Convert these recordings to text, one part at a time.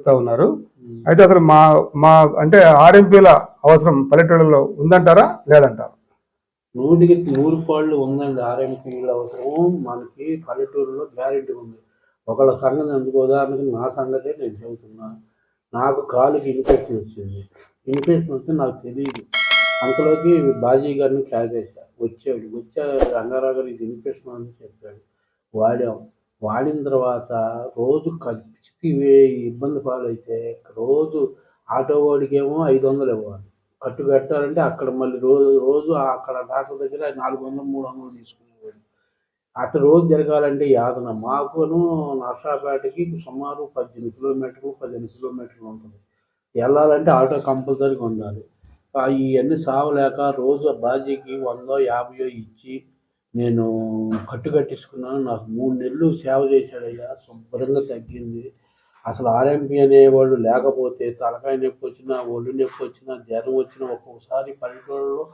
చెప్తా ఉన్నారు. అయితే అసలు మా మా అంటే ఆర్ఎంపీల అవసరం పల్లెటూళ్ళలో ఉందంటారా? లేదంటారా? నూటికి నూరు పాళ్ళు ఉందండి ఆర్ఎంపీల అవసరం. మనకి పల్లెటూరులో గ్యారెంటీ ఉంది. ఒకళ్ళ సంగతి ఎందుకు ఉదాహరణకి నా సంగతే నేను చెబుతున్నా. నాకు కాలుకి ఇన్ఫెక్షన్ వచ్చింది. ఇన్ఫెక్షన్ వస్తే నాకు తెలియదు. అంతలోకి బాజీ గారిని క్యాచ్ చేశా. వచ్చాడు. వచ్చా రంగారావు గారికి ఇన్ఫెక్షన్ అని చెప్పాడు. వాడాం. వాడిన తర్వాత రోజు ఖర్చుకి ఇబ్బంది పాలైతే రోజు ఆటో వాడికేమో ఐదు వందలు ఇవ్వాలి. కట్టు కట్టాలంటే అక్కడ మళ్ళీ రోజు రోజు అక్కడ డాక్టర్ దగ్గర నాలుగు వందలు మూడు వందలు తీసుకునేవాడు. అక్కడ రోజు జరగాలంటే యాతన మాకును నర్సాపేటకి సుమారు పద్దెనిమిది కిలోమీటర్లు పదిహేను కిలోమీటర్లు ఉంటుంది. వెళ్ళాలంటే ఆటో కంపల్సరీగా ఉండాలి. ఇవన్నీ సావలేక రోజు బాజీకి వందో యాభయో ఇచ్చి నేను కట్టు కట్టించుకున్నాను. నాకు మూడు నెలలు సేవ చేశాడయ్యా. శుభ్రంగా తగ్గింది. అసలు ఆర్ఎంపీ అనేవాళ్ళు లేకపోతే తలకాయ నొప్పి వచ్చినా ఒళ్ళు నొప్పి వచ్చినా జ్వరం వచ్చినా ఒక్కొక్కసారి పల్లెటూళ్ళలో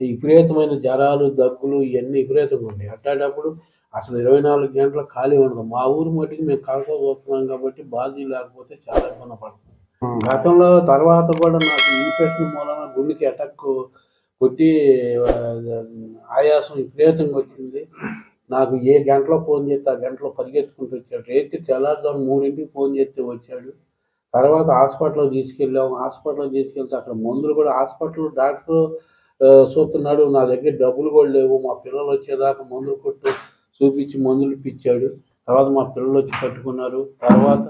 విపరీతమైన జ్వరాలు దగ్గులు ఇవన్నీ విపరీతంగా ఉన్నాయి. అట్లాంటప్పుడు అసలు ఇరవై నాలుగు గంటల ఖాళీ ఉండదు. మా ఊరు మట్టికి మేము కలస చూస్తున్నాం కాబట్టి బాధ్యత లేకపోతే చాలా ఇబ్బంది పడుతుంది గతంలో తర్వాత కూడా నాకు ఇన్ఫెక్షన్ మూలన గుండెకి అటాక్ కొట్టి ఆయాసం విపరీతంగా వచ్చింది. నాకు ఏ గంటలో ఫోన్ చేస్తే ఆ గంటలో పరిగెత్తుకుంటూ వచ్చాడు. రేతి తెల్లారుదాము మూడింటికి ఫోన్ చేస్తే వచ్చాడు. తర్వాత హాస్పిటల్లో తీసుకెళ్ళాము. హాస్పిటల్లో తీసుకెళ్తే అక్కడ మందులు కూడా హాస్పిటల్ డాక్టర్ చూస్తున్నాడు నా దగ్గర డబ్బులు కూడా లేవు. మా పిల్లలు వచ్చేదాకా మందులు కొట్టు చూపించి మందులు ఇప్పించాడు. తర్వాత మా పిల్లలు వచ్చి కట్టుకున్నారు. తర్వాత